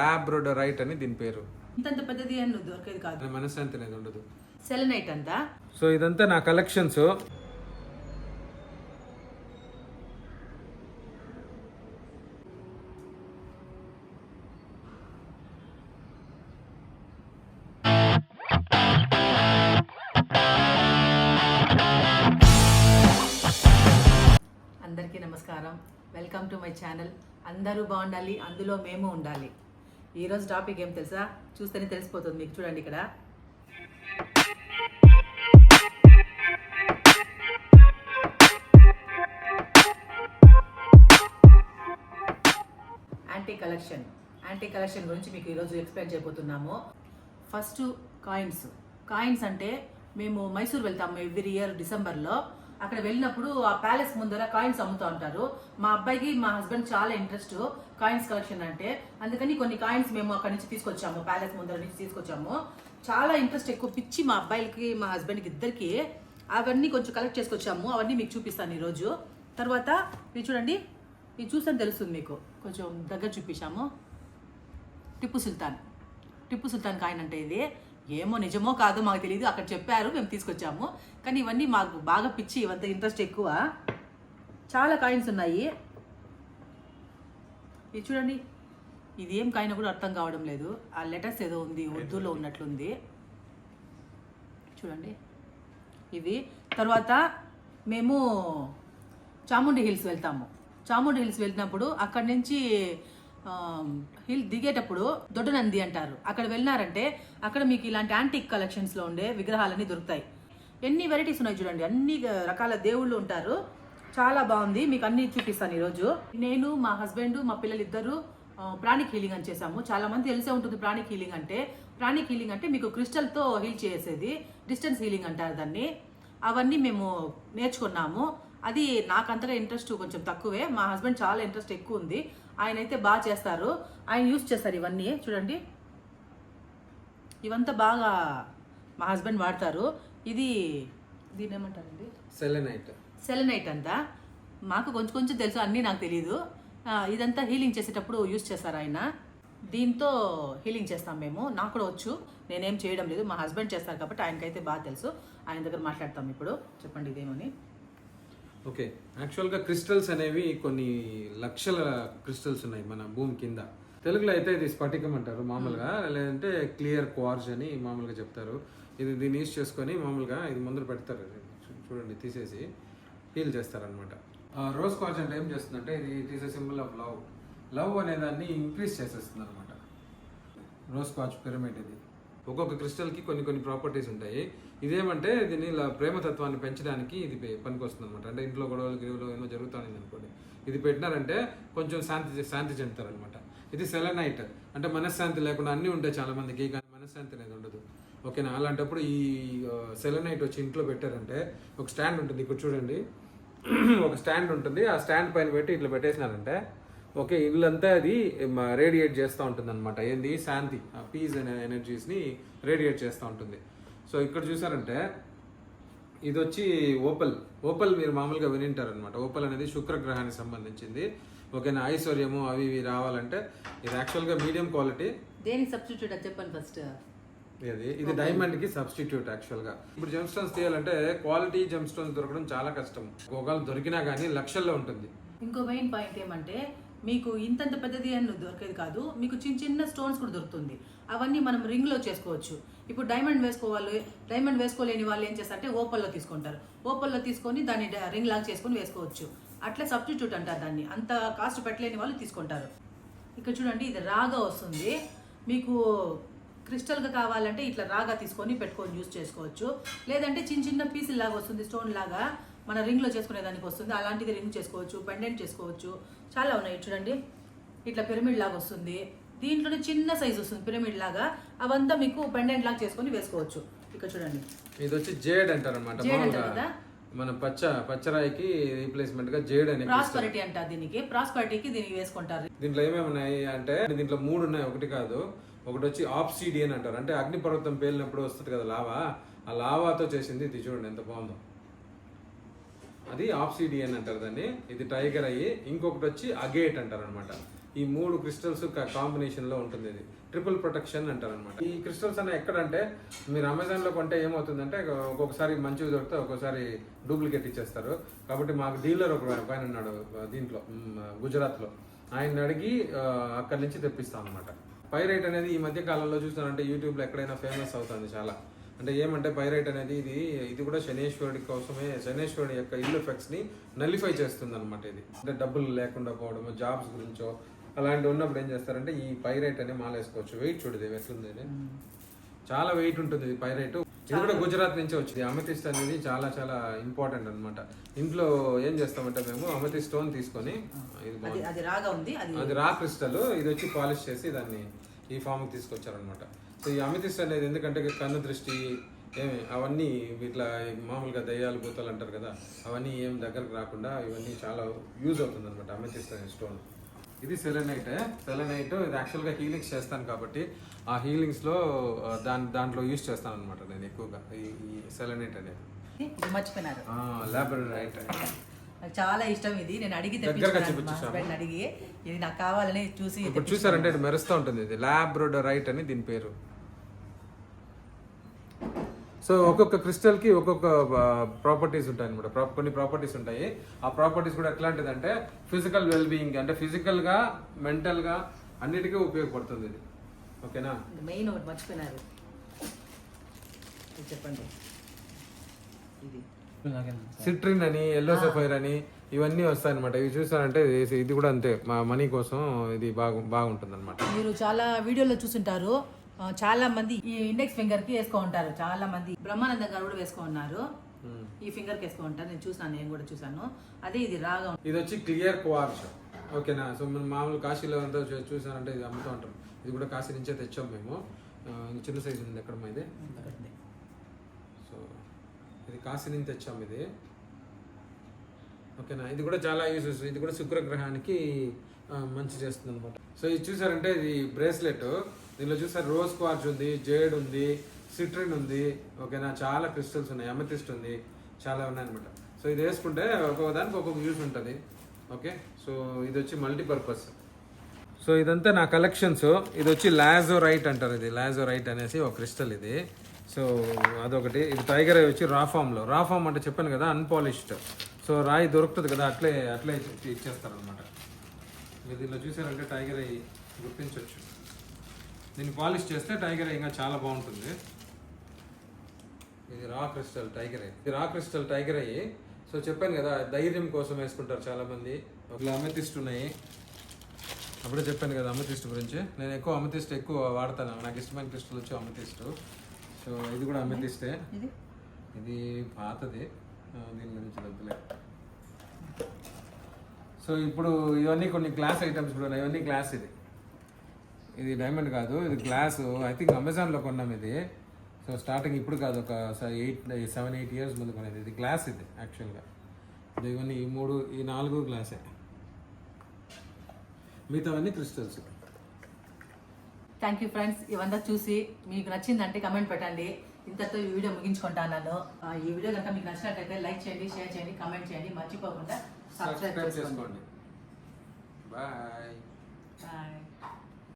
లాబ్రోడరైట్ అని దీని పేరు. ఇంతంత పెద్దది అని దొరికేది కాదు. మనశ్శాంతి అనేది ఉండదు. సెలనైట్ అంతా? సో ఇదంతా నా కలెక్షన్స్ అందరికీ నమస్కారం. వెల్కమ్ టు మై ఛానల్ అందరూ బాగుండాలి అందులో మేము ఉండాలి. ఈరోజు టాపిక్ ఏం తెలుసా? చూస్తేనే తెలిసిపోతుంది మీకు. చూడండి ఇక్కడ. యాంటీ కలెక్షన్ యాంటీ కలెక్షన్ గురించి మీకు ఈరోజు ఎక్స్ప్లెయిన్ చేయబోతున్నాము. ఫస్ట్ కాయిన్స్ కాయిన్స్ అంటే మేము మైసూర్ వెళ్తాము ఎవ్రీ ఇయర్ డిసెంబర్లో అక్కడ వెళ్ళినప్పుడు ఆ ప్యాలెస్ ముందర కాయిన్స్ అమ్ముతూ ఉంటారు. మా అబ్బాయికి మా హస్బెండ్ చాలా ఇంట్రెస్ట్ కాయిన్స్ కలెక్షన్ అంటే అందుకని కొన్ని కాయిన్స్ మేము అక్కడి నుంచి తీసుకొచ్చాము ప్యాలెస్ ముందర నుంచి తీసుకొచ్చాము. చాలా ఇంట్రెస్ట్ ఎక్కువ పిచ్చి మా అబ్బాయిలకి మా హస్బెండ్కి ఇద్దరికి అవన్నీ కొంచెం కలెక్ట్ చేసుకొచ్చాము. అవన్నీ మీకు చూపిస్తాను ఈరోజు. తర్వాత మీరు చూడండి ఇది చూసాను తెలుస్తుంది మీకు. కొంచెం దగ్గర చూపించాము. టిప్పు సుల్తాన్. టిప్పు సుల్తాన్ కాయిన్ అంటే ఇది. ఏమో నిజమో కాదో మాకు తెలియదు అక్కడ చెప్పారు మేము తీసుకొచ్చాము. కానీ ఇవన్నీ మాకు బాగా పిచ్చి ఇవంత ఇంట్రెస్ట్ ఎక్కువ. చాలా కాయిన్స్ ఉన్నాయి. ఇది చూడండి. ఇది ఏం కాయిన్ కూడా అర్థం కావడం లేదు. ఆ లెటర్స్ ఏదో ఉంది ఉర్దూలో ఉన్నట్లుంది. చూడండి. ఇవి తర్వాత మేము చాముండి హిల్స్ వెళ్తాము. చాముండి హిల్స్ వెళ్ళినప్పుడు అక్కడి నుంచి హిల్ దిగేటప్పుడు దొడ్డనంది అంటారు. అక్కడ వెళ్ళినారంటే అక్కడ మీకు ఇలాంటి యాంటిక్ కలెక్షన్స్లో ఉండే విగ్రహాలన్నీ దొరుకుతాయి. ఎన్ని వెరైటీస్ ఉన్నాయి చూడండి. అన్ని రకాల దేవుళ్ళు ఉంటారు. చాలా బాగుంది. మీకు అన్ని చూపిస్తాను ఈరోజు. నేను మా హస్బెండ్ మా పిల్లలు ఇద్దరు ప్రాణిక్ హీలింగ్ అని చేసాము చాలా మంది తెలిసే ఉంటుంది ప్రాణిక్ హీలింగ్ అంటే. ప్రాణిక్ హీలింగ్ అంటే మీకు క్రిస్టల్తో హీల్ చేసేది. డిస్టెన్స్ హీలింగ్ అంటారు దాన్ని. అవన్నీ మేము నేర్చుకున్నాము. అది నాకు అంతగా ఇంట్రెస్ట్ కొంచెం తక్కువే. మా హస్బెండ్ చాలా ఇంట్రెస్ట్ ఎక్కువ ఉంది. ఆయన అయితే బాగా చేస్తారు. ఆయన యూస్ చేస్తారు ఇవన్నీ. చూడండి. ఇవంతా బాగా మా హస్బెండ్ వాడతారు. ఇది దీని ఏమంటారండి? సెలెనైట్. సెలనైట్ అంతా మాకు కొంచెం కొంచెం తెలుసు అన్నీ నాకు తెలియదు ఇదంతా హీలింగ్ చేసేటప్పుడు యూస్ చేస్తారు ఆయన. దీంతో హీలింగ్ చేస్తాం మేము. నాకు కూడా వచ్చు. నేనేం చేయడం లేదు. మా హస్బెండ్ చేస్తారు కాబట్టి ఆయనకైతే బాగా తెలుసు. ఆయన దగ్గర మాట్లాడతాం ఇప్పుడు. చెప్పండి ఇదేమని. ఓకే. యాక్చువల్గా క్రిస్టల్స్ అనేవి కొన్ని లక్షల క్రిస్టల్స్ ఉన్నాయి మన భూమి కింద. తెలుగులో అయితే ఇది స్ఫటికం అంటారు మామూలుగా. లేదంటే క్లియర్ క్వార్జ్ అని మామూలుగా చెప్తారు. ఇది దీన్ని యూస్ చేసుకొని మామూలుగా ఇది ముందర పెడతారు. చూడండి తీసేసి. హీల్ చేస్తారనమాట రోజ్ క్వార్జ్ అంటే ఏం చేస్తుందంటే ఇది it is a symbol of love love అనేదాన్ని ఇంక్రీజ్ చేసేస్తుంది అనమాట రోజ్ క్వార్జ్ పిరమిడ్ ఇది. ఒక్కొక్క క్రిస్టల్కి కొన్ని కొన్ని ప్రాపర్టీస్ ఉంటాయి. ఇదేమంటే దీని ఇలా ప్రేమతత్వాన్ని పెంచడానికి ఇది పనికొస్తుంది అనమాట అంటే ఇంట్లో గొడవలు గిరివులు ఏమో జరుగుతాయి అనుకోండి. ఇది పెట్టినారంటే కొంచెం శాంతి శాంతి చెందుతారనమాట ఇది సెలనైట్. అంటే మనశ్శాంతి లేకుండా అన్నీ ఉంటాయి చాలామందికి కానీ మనశ్శాంతి అనేది ఉండదు. ఓకేనా? అలాంటప్పుడు ఈ సెలనైట్ వచ్చి ఇంట్లో పెట్టారంటే ఒక స్టాండ్ ఉంటుంది. ఇక్కడ చూడండి. ఒక స్టాండ్ ఉంటుంది. ఆ స్టాండ్ పైన పెట్టి ఇట్లా పెట్టేసినారంటే ఓకే ఇల్లంతా అది రేడియేట్ చేస్తూ ఉంటుంది అనమాట ఏంది? శాంతి పీస్ అనే ఎనర్జీస్ని రేడియేట్ చేస్తూ ఉంటుంది. సో ఇక్కడ చూసారంటే ఇది వచ్చి ఓపల్. ఓపల్ మీరు మామూలుగా వినింటారనమాట ఓపల్ అనేది శుక్రగ్రహానికి సంబంధించింది. ఓకేనా? ఐశ్వర్యము అవి ఇవి రావాలంటే ఇది యాక్చువల్గా మీడియం క్వాలిటీ దేనికి సబ్స్టిట్యూట్ చెప్పండి ఫస్ట్ ఇది ఇది డైమండ్కి సబ్స్టిట్యూట్ యాక్చువల్గా. ఇప్పుడు జెమ్ స్టోన్స్ తీయాలంటే క్వాలిటీ జెమ్ స్టోన్స్ దొరకడం చాలా కష్టం. ఒకవేళ దొరికినా కానీ లక్షల్లో ఉంటుంది. ఇంకో మెయిన్ పాయింట్ ఏమంటే మీకు ఇంతంత పెద్దది అని దొరికేది కాదు మీకు చిన్న చిన్న స్టోన్స్ కూడా దొరుకుతుంది. అవన్నీ మనం రింగ్లో చేసుకోవచ్చు. ఇప్పుడు డైమండ్ వేసుకోవాలి డైమండ్ వేసుకోలేని వాళ్ళు ఏం చేస్తారంటే ఓపల్లో తీసుకుంటారు. ఓపల్లో తీసుకొని దాన్ని రింగ్ లాగా చేసుకొని వేసుకోవచ్చు. అట్లా సబ్స్టిట్యూట్ అంటారు దాన్ని. అంత కాస్ట్ పెట్టలేని వాళ్ళు తీసుకుంటారు. ఇక్కడ చూడండి ఇది రాగా వస్తుంది. మీకు క్రిస్టల్గా కావాలంటే ఇట్లా రాగా తీసుకొని పెట్టుకొని యూస్ చేసుకోవచ్చు. లేదంటే చిన్న చిన్న పీసులు లాగా వస్తుంది స్టోన్ లాగా మన రింగ్లో చేసుకునే దానికి వస్తుంది. అలాంటిది రింగ్ చేసుకోవచ్చు పెండెంట్ చేసుకోవచ్చు. చాలా ఉన్నాయి చూడండి. ఇట్లా పిరమిడ్ లాగా వస్తుంది. దీంట్లోనే చిన్న సైజ్ వస్తుంది పిరమిడ్ లాగా. అవంతా మీకు పెండెంట్ లాగా చేసుకొని వేసుకోవచ్చు. ఇక్కడ చూడండి. ఇది వచ్చి జేడ్ అంటారు అనమాట? మన పచ్చ పచ్చరాయికి రీప్లేస్మెంట్గా జేడ్ అనే ప్రాస్పరిటీ అంటారు దీనికి. ప్రాస్పరిటీకి దీనికి వేసుకుంటారు. దీంట్లో ఏమేమి ఉన్నాయి అంటే దీంట్లో మూడు ఉన్నాయి ఒకటి కాదు. ఒకటి వచ్చి ఆప్సిడియన్ అంటారు. అంటే అగ్నిపర్వతం పేలినప్పుడు వస్తుంది కదా లావా? ఆ లావాతో చేసింది ఇది చూడండి ఎంత బాగుందో. అది ఆప్సిడియన్ అంటారు దాన్ని. ఇది టైగర్ అయ్యి ఇంకొకటి వచ్చి అగేట్ అంటారు అనమాట ఈ మూడు క్రిస్టల్స్ కాంబినేషన్లో ఉంటుంది ఇది. ట్రిపుల్ ప్రొటెక్షన్ అంటారు అనమాట ఈ క్రిస్టల్స్ అనే ఎక్కడంటే మీరు అమెజాన్లో కొంటే ఏమవుతుందంటే ఒక్కొక్కసారి మంచివి దొరికితే ఒక్కొక్కసారి డూప్లికేట్ ఇచ్చేస్తారు. కాబట్టి మాకు డీలర్ ఒక పైన ఉన్నాడు దీంట్లో గుజరాత్లో. ఆయన అడిగి అక్కడి నుంచి తెప్పిస్తాం అనమాట పైరైట్ అనేది ఈ మధ్య కాలంలో చూస్తానంటే యూట్యూబ్లో ఎక్కడైనా ఫేమస్ అవుతుంది చాలా. అంటే ఏమంటే పైరైట్ అనేది ఇది ఇది కూడా శనేశ్వరుడి కోసమే శనేశ్వరుడి యొక్క ఇల్లు ఎఫెక్ట్స్ని నలిఫై చేస్తుంది అనమాట ఇది. అంటే డబ్బులు లేకుండా పోవడం జాబ్స్ గురించో అలాంటి ఉన్నప్పుడు ఏం చేస్తారంటే ఈ పైరైట్ అనే మాల వేసుకోవచ్చు వెయిట్ చూడదు ఎట్లుంది. చాలా వెయిట్ ఉంటుంది ఇది పైరైట్ ఇది కూడా గుజరాత్ నుంచి వచ్చింది. అమతిస్ట్ అనేది చాలా చాలా ఇంపార్టెంట్ అన్నమాట. ఇంట్లో ఏం చేస్తామంటే మేము అమతి స్టోన్ తీసుకొని ఇది అది రాగా ఉంది రా క్రిస్టల్ ఇది వచ్చి పాలిష్ చేసి దాన్ని ఈ ఫామ్ తీసుకొచ్చారనమాట సో ఈ అమితిస్ట్ అనేది ఎందుకంటే కన్ను దృష్టి ఏమి అవన్నీ ఇట్లా మామూలుగా దయ్యాలు భూతాలు అంటారు కదా అవన్నీ ఏం దగ్గరకు రాకుండా ఇవన్నీ చాలా యూజ్ అవుతుంది అనమాట అమితిస్ట్ అనే స్టోన్ ఇది సెలెనైట్. సెలెనైట్ ఇది యాక్చువల్గా హీలింగ్స్ చేస్తాను కాబట్టి ఆ హీలింగ్స్లో దాని దాంట్లో యూజ్ చేస్తాను అనమాట నేను ఎక్కువగా ఈ సెలెనైట్ అనేది. మర్చిపోయినారు. లాబరైట్ నాకు చాలా ఇష్టం ఇది. నేను అడిగి. హస్బెండ్ అడిగి ఇది నాకు కావాలని చూసి ఇప్పుడు చూసారంటే ఇది మెరుస్తూ ఉంటుంది. ఇది ల్యాబ్రోడరైట్ అని దీని పేరు. సో ఒక్కొక్క క్రిస్టల్కి ఒక్కొక్క ప్రాపర్టీస్ ఉంటాయి అనమాట కొన్ని ప్రాపర్టీస్ ఉంటాయి. ఆ ప్రాపర్టీస్ కూడా ఎట్లాంటిదంటే ఫిజికల్ వెల్ బీయింగ్ అంటే ఫిజికల్గా మెంటల్గా అన్నిటికీ ఉపయోగపడుతుంది ఇది. ఓకేనా? మెయిన్ ఒకటి మర్చిపోయినారు. చెప్పండి. ఇది. సిట్రిన్ అని ఎల్లో సఫైర్ అని ఇవన్నీ వస్తాయి అనమాట ఇవి చూసారంటే ఇది- కూడా అంతే. మా మనీ కోసం ఇది బాగు బాగుంటుంది అనమాట మీరు చాలా వీడియోలో చూసుంటారు. చాలా మంది ఈ ఇండెక్స్ ఫింగర్కి వేసుకో ఉంటారు. చాలా మంది బ్రహ్మానందం గారు కూడా వేసుకో ఉన్నారు. ఈ ఫింగర్కి వేసుకో ఉంటారు. నేను చూసాను నేను కూడా చూసాను. అదే ఇది రాగా. ఇది వచ్చి క్లియర్ క్వార్జ్ ఓకేనా సో మనం మామూలు కాశీలో అంతా చూసానంటే ఇది అమ్ముతూ ఉంటాం. ఇది కూడా కాశీ నుంచే తెచ్చాం మేము. చిన్న సైజు ఉంది ఎక్కడ ఇది. సో ఇది కాశీ నుంచి తెచ్చాం ఇది. ఓకేనా ఇది కూడా చాలా యూసెస్ ఇది కూడా శుక్రగ్రహానికి మంచి చేస్తుంది అనమాట సో ఇది చూసారంటే ఇది బ్రేస్లెట్ దీనిలో చూసారు రోజ్ క్వార్జ్ ఉంది జేడ్ ఉంది సిట్రిన్ ఉంది ఓకేనా? చాలా క్రిస్టల్స్ ఉన్నాయి అమెథిస్ట్ ఉంది చాలా ఉన్నాయన్నమాట. సో ఇది వేసుకుంటే ఒక్కొక్క దానికి ఒక్కొక్క యూజ్ ఉంటుంది ఓకే? సో ఇది వచ్చి మల్టీపర్పస్ సో ఇదంతా నా కలెక్షన్స్ ఇది వచ్చి లాజో రైట్ అంటారు ఇది. లాజో రైట్ అనేసి ఒక క్రిస్టల్ ఇది. సో అదొకటి. ఇది టైగర్ అవి వచ్చి రాఫామ్లో రాఫామ్ అంటే చెప్పాను కదా అన్పాలిష్డ్ సో రాయి దొరుకుతుంది కదా అట్లే అట్లే ఇచ్చేస్తారనమాట ఇచ్చేస్తారు అనమాట దీనిలో చూసారంటే టైగర్ అవి గుర్తించవచ్చు దీన్ని పాలిష్ చేస్తే టైగర్ ఇంకా చాలా బాగుంటుంది. ఇది రా క్రిస్టల్ టైగర్. ఇది రా క్రిస్టల్ టైగర్. అయ్యి సో చెప్పాను కదా ధైర్యం కోసం వేసుకుంటారు చాలా మంది ఒకళ్ళు అమెథిస్ట్ ఉన్నాయి. అప్పుడే చెప్పాను కదా అమెథిస్ట్ గురించి. నేను ఎక్కువ అమెథిస్ట్ ఎక్కువ వాడతాను. నాకు ఇష్టమైన క్రిస్టల్ వచ్చి అమెథిస్ట్. సో ఇది కూడా అమెథిస్టే. ఇది? ఇది పాతది. దీని గురించి వద్దులే. సో ఇప్పుడు ఇవన్నీ కొన్ని గ్లాస్ ఐటమ్స్ కూడా ఉన్నాయి. ఇవన్నీ గ్లాస్ ఇది. ఇది డైమండ్ కాదు ఇది గ్లాస్ ఐ థింక్ అమెజాన్లో కొన్నాం ఇది. సో స్టార్టింగ్ ఇప్పుడు కాదు ఒక ఎయిట్ సెవెన్ ఎయిట్ ఇయర్స్ ముందు కొనేది. ఇది గ్లాస్ ఇది యాక్చువల్గా ఇవన్నీ ఈ మూడు ఈ నాలుగు గ్లాసే మిగతావన్నీ క్రిస్టల్స్ థ్యాంక్ యూ ఫ్రెండ్స్ ఇవంతా చూసి మీకు నచ్చిందంటే కమెంట్ పెట్టండి. ఇంతతో ఈ వీడియో ముగించుకుంటాను ఈ వీడియో కనుక మీకు నచ్చినట్లయితే లైక్ చేయండి షేర్ చేయండి కమెంట్ చేయండి. మర్చిపోకుండా సబ్స్క్రైబ్ చేసుకోండి. Bye bye